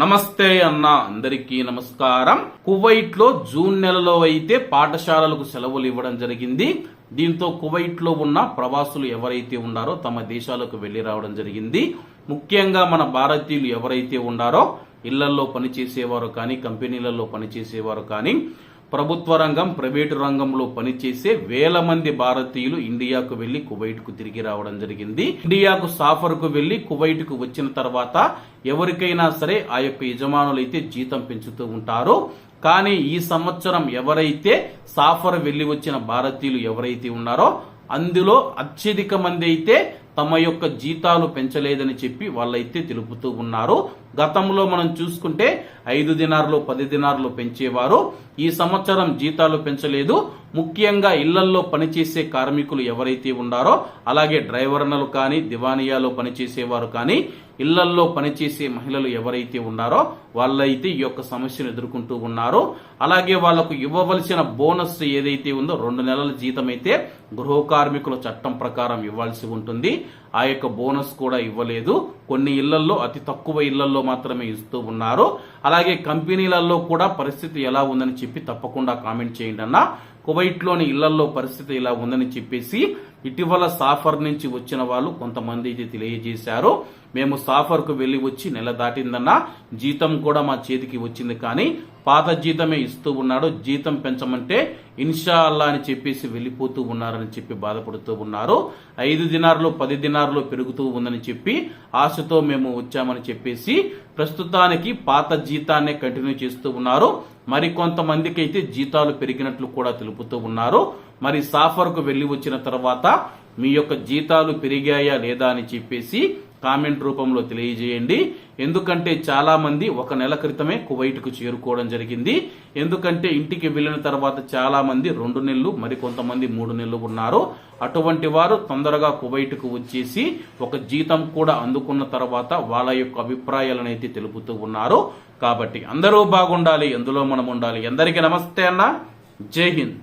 నమస్తే అన్న అందరికీ నమస్కారం. కువైట్లో జూన్ నెలలో అయితే పాఠశాలలకు సెలవులు ఇవ్వడం జరిగింది. దీంతో కువైట్లో ఉన్న ప్రవాసులు ఎవరైతే ఉన్నారో తమ దేశాలకు వెళ్ళి రావడం జరిగింది. ముఖ్యంగా మన భారతీయులు ఎవరైతే ఉన్నారో ఇళ్ళలో పనిచేసేవారు కానీ కంపెనీలలో పనిచేసేవారు కానీ ప్రభుత్వ రంగం ప్రైవేటు రంగంలో పనిచేసే వేల మంది భారతీయులు ఇండియాకు వెళ్ళి కువైట్కు తిరిగి రావడం జరిగింది. ఇండియాకు సాఫర్కు వెళ్ళి కువైట్కు వచ్చిన తర్వాత ఎవరికైనా సరే ఆ యొక్క యజమానులు అయితే జీతం పెంచుతూ ఉంటారు. కానీ ఈ సంవత్సరం ఎవరైతే సాఫర్ వెళ్ళి వచ్చిన భారతీయులు ఎవరైతే ఉన్నారో అందులో అత్యధిక మంది అయితే తమ యొక్క జీతాలు పెంచలేదని చెప్పి వాళ్ళైతే తెలుపుతూ ఉన్నారు. గతంలో మనం చూసుకుంటే ఐదు దినార్లు పది దినార్లు పెంచేవారు. ఈ సంవత్సరం జీతాలు పెంచలేదు. ముఖ్యంగా ఇళ్ళల్లో పనిచేసే కార్మికులు ఎవరైతే ఉన్నారో అలాగే డ్రైవర్నలు కానీ దివానియాలో పనిచేసేవారు కానీ ఇళ్ళల్లో పనిచేసే మహిళలు ఎవరైతే ఉన్నారో వాళ్ళైతే ఈ యొక్క సమస్యను ఎదుర్కొంటూ ఉన్నారు. అలాగే వాళ్ళకు ఇవ్వవలసిన బోనస్ ఏదైతే ఉందో రెండు నెలల జీతం అయితే గృహ కార్మికుల చట్టం ప్రకారం ఇవ్వాల్సి ఉంటుంది. ఆ యొక్క బోనస్ కూడా ఇవ్వలేదు. కొన్ని ఇళ్ళలో అతి తక్కువ ఇళ్ళలో మాత్రమే ఇస్తూ ఉన్నారు. అలాగే కంపెనీలలో కూడా పరిస్థితి ఎలా ఉందని చెప్పి తప్పకుండా కామెంట్ చేయండి అన్న. కువైట్లోని ఇళ్ళలో పరిస్థితి ఇలా ఉందని చెప్పేసి ఇటీవల సాఫర్ నుంచి వచ్చిన వాళ్ళు కొంతమంది ఇది తెలియజేశారు. మేము సాఫర్కు వెళ్ళి వచ్చి నెల దాటిందన్న. జీతం కూడా మా చేతికి వచ్చింది కానీ పాత జీతమే ఇస్తూ ఉన్నాడు జీతం పెంచమంటే ఇన్షా అల్లా అని చెప్పేసి వెళ్ళిపోతూ ఉన్నారని చెప్పి బాధపడుతూ ఉన్నారు. ఐదు దినార్లు పది దినార్లు పెరుగుతూ ఉందని చెప్పి ఆశతో మేము వచ్చామని చెప్పేసి ప్రస్తుతానికి పాత జీతాన్నే కంటిన్యూ చేస్తూ ఉన్నారు. మరి కొంతమందికి అయితే జీతాలు పెరిగినట్లు కూడా తెలుపుతూ ఉన్నారు. మరి సాఫర్కు వెళ్ళి వచ్చిన తర్వాత మీ యొక్క జీతాలు పెరిగాయా లేదా అని చెప్పేసి కామెంట్ రూపంలో తెలియజేయండి. ఎందుకంటే చాలామంది ఒక నెల క్రితమే కువైట్కు చేరుకోవడం జరిగింది. ఎందుకంటే ఇంటికి వెళ్ళిన తర్వాత చాలామంది రెండు నెలలు మరి కొంతమంది మూడు నెలలు ఉన్నారు. అటువంటి వారు తొందరగా కువైట్కు వచ్చేసి ఒక జీతం కూడా అందుకున్న తర్వాత వాళ్ళ యొక్క అభిప్రాయాలను అయితే తెలుపుతూ ఉన్నారు. కాబట్టి అందరూ బాగుండాలి ఎందులో మనం ఉండాలి. ఎందరికీ నమస్తే అన్న. జై హింద్.